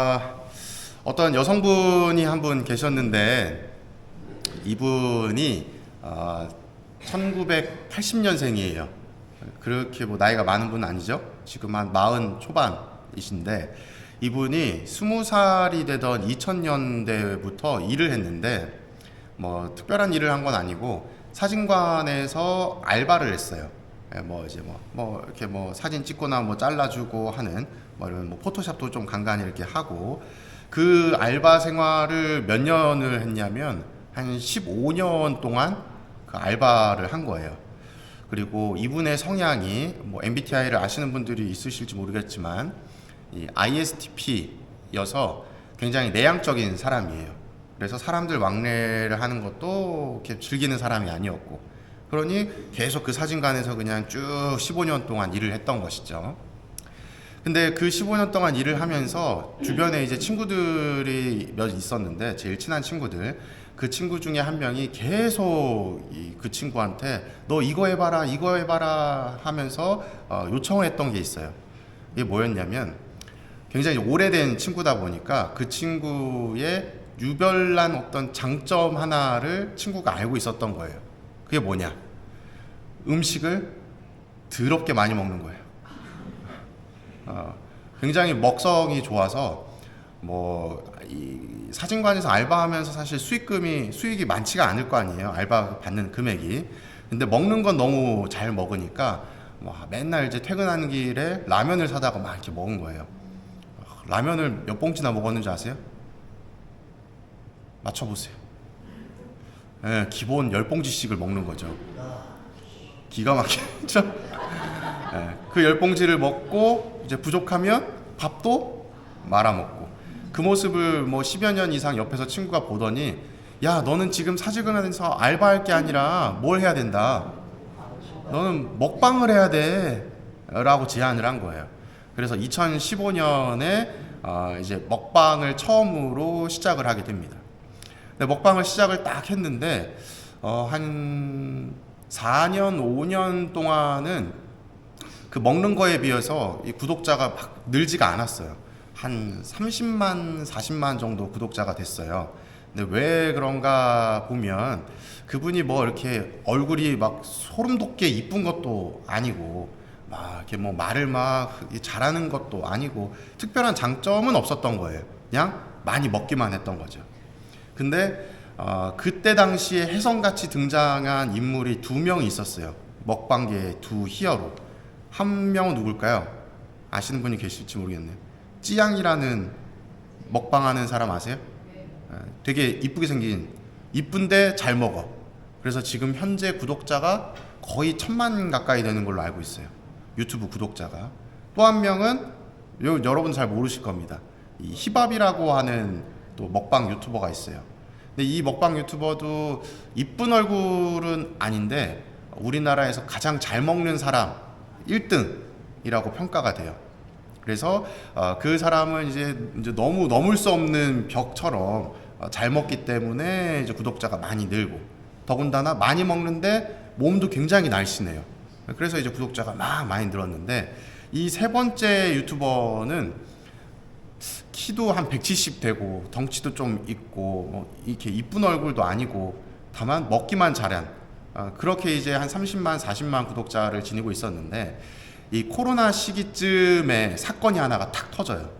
아, 어떤 여성분이 한 분 계셨는데 이분이 아, 1980년생이에요. 그렇게 뭐 나이가 많은 분은 아니죠. 지금 한 마흔 초반이신데 이분이 스무 살이 되던 2000년대부터 일을 했는데 뭐 특별한 일을 한 건 아니고 사진관에서 알바를 했어요. 예, 뭐 이제 뭐, 뭐 이렇게 뭐 사진 찍거나 뭐 잘라주고 하는 뭐 이런 뭐 포토샵도 좀 간간히 이렇게 하고 그 알바 생활을 몇 년을 했냐면 한 15년 동안 그 알바를 한 거예요. 그리고 이분의 성향이 뭐 MBTI를 아시는 분들이 있으실지 모르겠지만 이 ISTP여서 굉장히 내향적인 사람이에요. 그래서 사람들 왕래를 하는 것도 이렇게 즐기는 사람이 아니었고 그러니 계속 그 사진관에서 그냥 쭉 15년 동안 일을 했던 것이죠. 근데 그 15년 동안 일을 하면서 주변에 이제 친구들이 몇 있었는데 제일 친한 친구들 그 친구 중에 한 명이 계속 이그 친구한테 너 이거 해봐라 이거 해봐라 하면서 어, 요청을 했던 게 있어요. 이게 뭐였냐면 굉장히 오래된 친구다 보니까 그 친구의 유별난 어떤 장점 하나를 친구가 알고 있었던 거예요. 그게 뭐냐? 음식을 더럽게 많이 먹는 거예요. 어, 굉장히 먹성이 좋아서 뭐이 사진관에서 알바하면서 사실 수익금이 수익이 많지가 않을 거 아니에요. 알바 받는 금액이. 근데 먹는 건 너무 잘 먹으니까 뭐 맨날 이제 퇴근하는 길에 라면을 사다가 막 이렇게 먹은 거예요. 라면을 몇 봉지나 먹었는지 아세요? 맞춰보세요. 예, 기본 10봉지씩을 먹는 거죠. 기가 막히죠? 예, 그 10봉지를 먹고 이제 부족하면 밥도 말아먹고. 그 모습을 뭐 10여 년 이상 옆에서 친구가 보더니 야 너는 지금 사직원에서 알바할 게 아니라 뭘 해야 된다. 너는 먹방을 해야 돼. 라고 제안을 한 거예요. 그래서 2015년에 어, 이제 먹방을 처음으로 시작을 하게 됩니다. 먹방을 시작을 딱 했는데 어, 한 4년 5년 동안은 그 먹는 거에 비해서 이 구독자가 막 늘지가 않았어요. 한 30만, 40만 정도 구독자가 됐어요. 근데 왜 그런가 보면 그분이 뭐 이렇게 얼굴이 막 소름 돋게 이쁜 것도 아니고 막 이렇게 뭐 말을 막 잘하는 것도 아니고 특별한 장점은 없었던 거예요. 그냥 많이 먹기만 했던 거죠. 근데 어, 그때 당시에 혜성같이 등장한 인물이 두명 있었어요. 먹방계의 두 히어로. 한 명은 누굴까요? 아시는 분이 계실지 모르겠네요. 찌양이라는 먹방하는 사람 아세요? 예, 되게 이쁘게 생긴 이쁜데 잘 먹어. 그래서 지금 현재 구독자가 거의 천만 가까이 되는 걸로 알고 있어요. 유튜브 구독자가. 또 한 명은 요- 여러분 잘 모르실 겁니다. 이 히밥이라고 하는 또 먹방 유튜버가 있어요. 근데 이 먹방 유튜버도 이쁜 얼굴은 아닌데 우리나라에서 가장 잘 먹는 사람 1등이라고 평가가 돼요. 그래서 어, 그 사람은 이제, 너무 넘을 수 없는 벽처럼 어, 잘 먹기 때문에 이제 구독자가 많이 늘고 더군다나 많이 먹는데 몸도 굉장히 날씬해요. 그래서 이제 구독자가 막 많이 늘었는데 이 세 번째 유튜버는 키도 한 170 되고 덩치도 좀 있고 뭐 이렇게 이쁜 얼굴도 아니고 다만 먹기만 잘한 아, 그렇게 이제 한 30만 40만 구독자를 지니고 있었는데 이 코로나 시기쯤에 사건이 하나가 탁 터져요.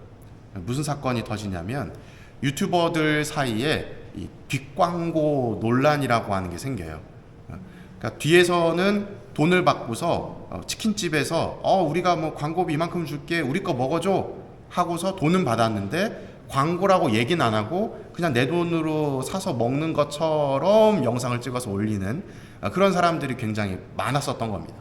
무슨 사건이 터지냐면 유튜버들 사이에 이 뒷광고 논란이라고 하는 게 생겨요. 그러니까 뒤에서는 돈을 받고서 어, 치킨집에서 어 우리가 뭐 광고비 이만큼 줄게 우리 거 먹어줘 하고서 돈은 받았는데 광고라고 얘기는 안 하고 그냥 내 돈으로 사서 먹는 것처럼 영상을 찍어서 올리는 어, 그런 사람들이 굉장히 많았었던 겁니다.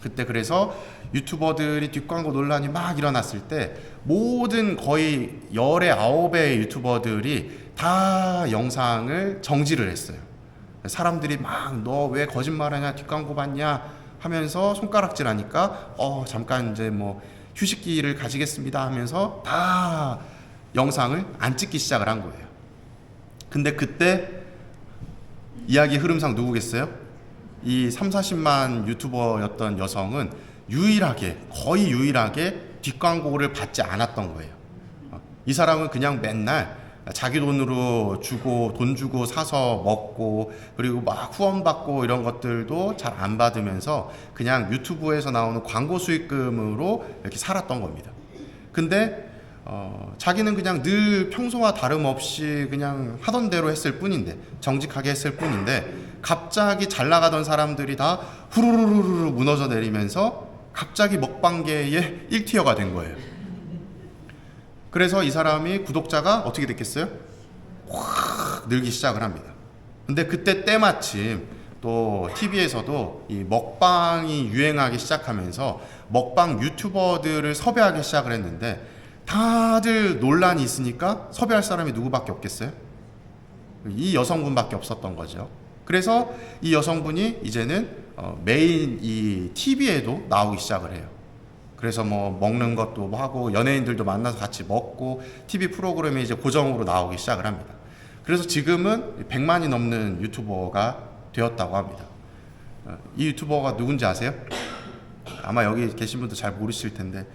그때 그래서 유튜버들이 뒷광고 논란이 막 일어났을 때 모든 거의 열의 아홉의 유튜버들이 다 영상을 정지를 했어요. 사람들이 막 너 왜 거짓말하냐 뒷광고 받냐 하면서 손가락질 하니까 어 잠깐 이제 뭐 휴식기를 가지겠습니다 하면서 다 영상을 안 찍기 시작을 한 거예요. 근데 그때 이야기 흐름상 누구겠어요? 이 3, 40만 유튜버였던 여성은 유일하게 거의 유일하게 뒷광고를 받지 않았던 거예요. 어, 이 사람은 그냥 맨날 자기 돈으로 주고 돈 주고 사서 먹고 그리고 막 후원 받고 이런 것들도 잘 안 받으면서 그냥 유튜브에서 나오는 광고 수익금으로 이렇게 살았던 겁니다. 근데 어, 자기는 그냥 늘 평소와 다름없이 그냥 하던 대로 했을 뿐인데 정직하게 했을 뿐인데 갑자기 잘 나가던 사람들이 다 후루루루루 무너져 내리면서 갑자기 먹방계의 1티어가 된 거예요. 그래서 이 사람이 구독자가 어떻게 됐겠어요? 확 늘기 시작을 합니다. 근데 그때 때마침 또 TV에서도 이 먹방이 유행하기 시작하면서 먹방 유튜버들을 섭외하기 시작을 했는데 다들 논란이 있으니까 섭외할 사람이 누구밖에 없겠어요? 이 여성분밖에 없었던 거죠. 그래서 이 여성분이 이제는 어, 메인 이 TV에도 나오기 시작을 해요. 그래서 뭐 먹는 것도 뭐 하고 연예인들도 만나서 같이 먹고 TV 프로그램에 이제 고정으로 나오기 시작을 합니다. 그래서 지금은 100만이 넘는 유튜버가 되었다고 합니다. 어, 이 유튜버가 누군지 아세요? 아마 여기 계신 분도 잘 모르실 텐데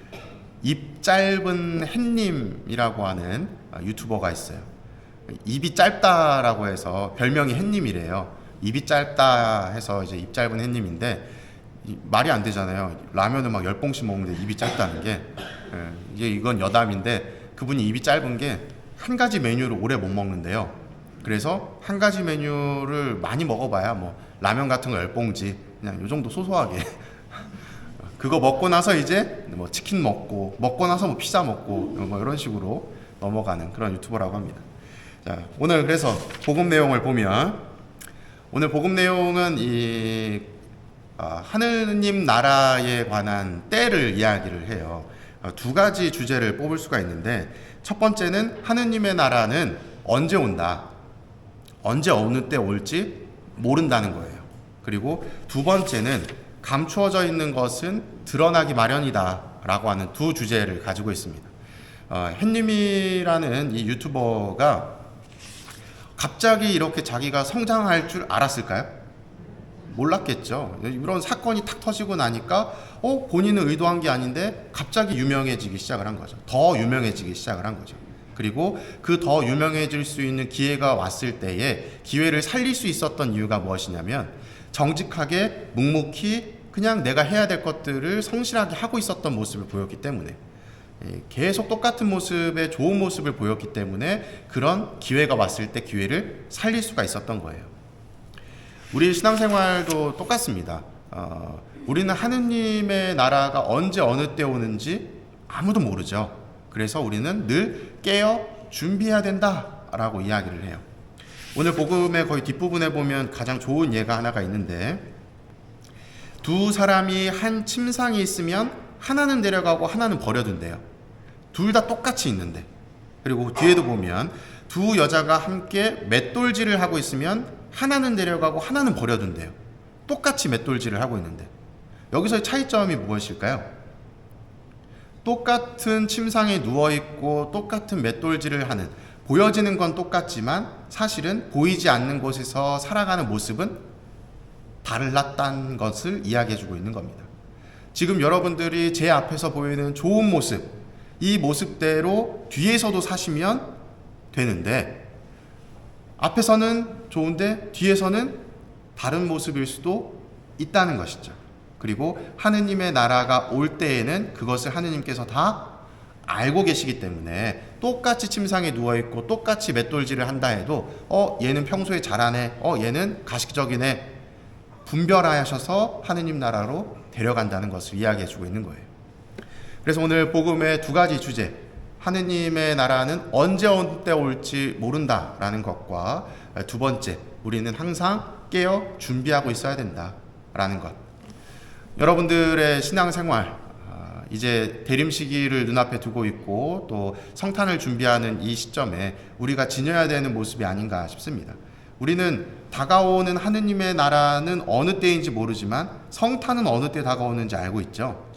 입 짧은 햇님이라고 하는 어, 유튜버가 있어요. 입이 짧다라고 해서 별명이 햇님이래요. 입이 짧다 해서 이제 입 짧은 햇님인데 이- 말이 안 되잖아요. 라면을 막 열 봉씩 먹는데 입이 짧다는 게 예, 이게 이건 여담인데 그분이 입이 짧은 게 한 가지 메뉴를 오래 못 먹는데요. 그래서 한 가지 메뉴를 많이 먹어봐야 뭐 라면 같은 거 열 봉지 그냥 요 정도 소소하게 그거 먹고 나서 이제 뭐 치킨 먹고 먹고 나서 뭐 피자 먹고 뭐 이런 식으로 넘어가는 그런 유튜버라고 합니다. 자 오늘 그래서 복음 내용을 보면 오늘 복음 내용은 이 아, 하느님 나라에 관한 때를 이야기를 해요. 어, 두 가지 주제를 뽑을 수가 있는데 첫 번째는 하느님의 나라는 언제 온다. 언제 어느 때 올지 모른다는 거예요. 그리고 두 번째는 감추어져 있는 것은 드러나기 마련이다 라고 하는 두 주제를 가지고 있습니다. 어, 햇님이라는 이 유튜버가 갑자기 이렇게 자기가 성장할 줄 알았을까요? 몰랐겠죠. 이런 사건이 탁 터지고 나니까 어 본인은 의도한 게 아닌데 갑자기 유명해지기 시작을 한 거죠. 더 유명해지기 시작을 한 거죠. 그리고 그 더 유명해질 수 있는 기회가 왔을 때에 기회를 살릴 수 있었던 이유가 무엇이냐면 정직하게 묵묵히 그냥 내가 해야 될 것들을 성실하게 하고 있었던 모습을 보였기 때문에 예, 계속 똑같은 모습의 좋은 모습을 보였기 때문에 그런 기회가 왔을 때 기회를 살릴 수가 있었던 거예요. 우리 신앙생활도 똑같습니다. 어, 우리는 하느님의 나라가 언제 어느 때 오는지 아무도 모르죠. 그래서 우리는 늘 깨어 준비해야 된다라고 이야기를 해요. 오늘 복음의 거의 뒷부분에 보면 가장 좋은 예가 하나가 있는데 두 사람이 한 침상이 있으면 하나는 데려가고 하나는 버려둔대요. 둘 다 똑같이 있는데 그리고 뒤에도 보면 두 여자가 함께 맷돌질을 하고 있으면 하나는 데려가고 하나는 버려둔대요. 똑같이 맷돌질을 하고 있는데 여기서의 차이점이 무엇일까요? 똑같은 침상에 누워 있고 똑같은 맷돌질을 하는 보여지는 건 똑같지만 사실은 보이지 않는 곳에서 살아가는 모습은 달랐다는 것을 이야기해주고 있는 겁니다. 지금 여러분들이 제 앞에서 보이는 좋은 모습, 이 모습대로 뒤에서도 사시면 되는데 앞에서는 좋은데 뒤에서는 다른 모습일 수도 있다는 것이죠. 그리고 하느님의 나라가 올 때에는 그것을 하느님께서 다 알고 계시기 때문에 똑같이 침상에 누워 있고 똑같이 맷돌질을 한다 해도 어 얘는 평소에 잘하네. 어 얘는 가식적이네. 분별하셔서 하느님 나라로 데려간다는 것을 이야기해 주고 있는 거예요. 그래서 오늘 복음의 두 가지 주제 하느님의 나라는 언제 때 올지 모른다라는 것과 두 번째 우리는 항상 깨어 준비하고 있어야 된다라는 것. 여러분들의 신앙생활 아, 이제 대림 시기를 눈앞에 두고 있고 또 성탄을 준비하는 이 시점에 우리가 지녀야 되는 모습이 아닌가 싶습니다. 우리는 다가오는 하느님의 나라는 어느 때인지 모르지만 성탄은 어느 때 다가오는지 알고 있죠.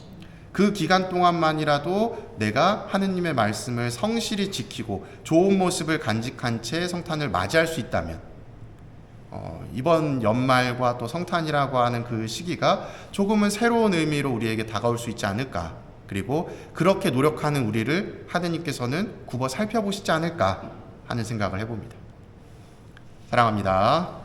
그 기간 동안만이라도 내가 하느님의 말씀을 성실히 지키고 좋은 모습을 간직한 채 성탄을 맞이할 수 있다면 어, 이번 연말과 또 성탄이라고 하는 그 시기가 조금은 새로운 의미로 우리에게 다가올 수 있지 않을까 그리고 그렇게 노력하는 우리를 하느님께서는 굽어 살펴보시지 않을까 하는 생각을 해봅니다. 사랑합니다.